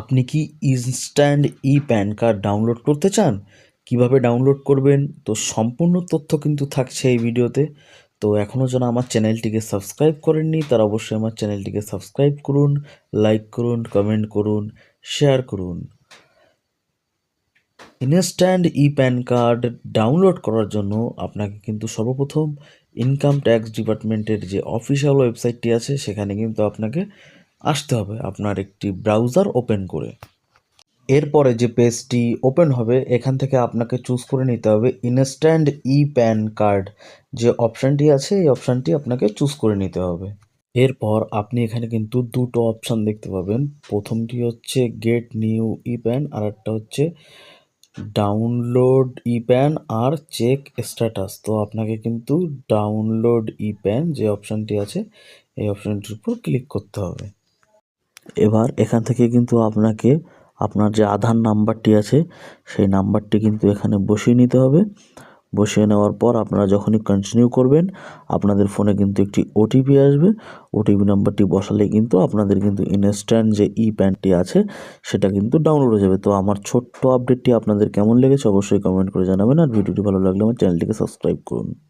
আপনি কি instant e PAN card download করতে চান? কীভাবে ডাউনলোড করবেন? তো সম্পূর্ণ তথ্য কিন্তু থাকছে এই ভিডিওতে। তো এখনও যারা আমার চ্যানেলটিকে সাবস্ক্রাইব করেননি, তারা অবশ্যই আমার চ্যানেলটিকে সাবস্ক্রাইব করুন লাইক করুন কমেন্ট করুন শেয়ার করুন। Instant e PAN card download করার জন্য আপনাকে কিন্তু সর্বপ্রথম ইনকাম ট্যাক্স ডিপার্টমেন্টের যে অফিসিয়াল ওয়েবসাইটটি আছে, সেখানে কিন্তু আপনাকে আসতে হবে আপনার একটি ব্রাউজার ওপেন করে। এরপরে যে পেজটি ওপেন হবে, এখান থেকে আপনাকে চুজ করে নিতে হবে ইনস্ট্যান্ট ই প্যান কার্ড। যে অপশানটি আছে, এই অপশানটি আপনাকে চুজ করে নিতে হবে। এরপর আপনি এখানে কিন্তু দুটো অপশান দেখতে পাবেন। প্রথমটি হচ্ছে গেট নিউ ই প্যান আর একটা হচ্ছে ডাউনলোড ই প্যান আর চেক স্ট্যাটাস। তো আপনাকে কিন্তু ডাউনলোড ই প্যান যে অপশানটি আছে, এই অপশানটির উপর ক্লিক করতে হবে। এবার এখান থেকে কিন্তু আপনাকে, আপনার যে আধার নাম্বারটি আছে, সেই নাম্বারটি কিন্তু এখানে বসিয়ে নিতে হবে। বসিয়ে নেওয়ার পর আপনারা যখনই কন্টিনিউ করবেন, আপনাদের ফোনে কিন্তু একটি ওটিপি আসবে। ওটিপি নাম্বারটি বসালে কিন্তু আপনাদের কিন্তু ইনস্ট্যান্ট যে ই প্যানটি আছে, সেটা কিন্তু ডাউনলোড হয়ে যাবে। তো আমার ছোট্ট আপডেটটি আপনাদের কেমন লেগেছে অবশ্যই কমেন্ট করে জানাবেন। আর ভিডিওটি ভালো লাগলে আমার চ্যানেলটিকে সাবস্ক্রাইব করুন।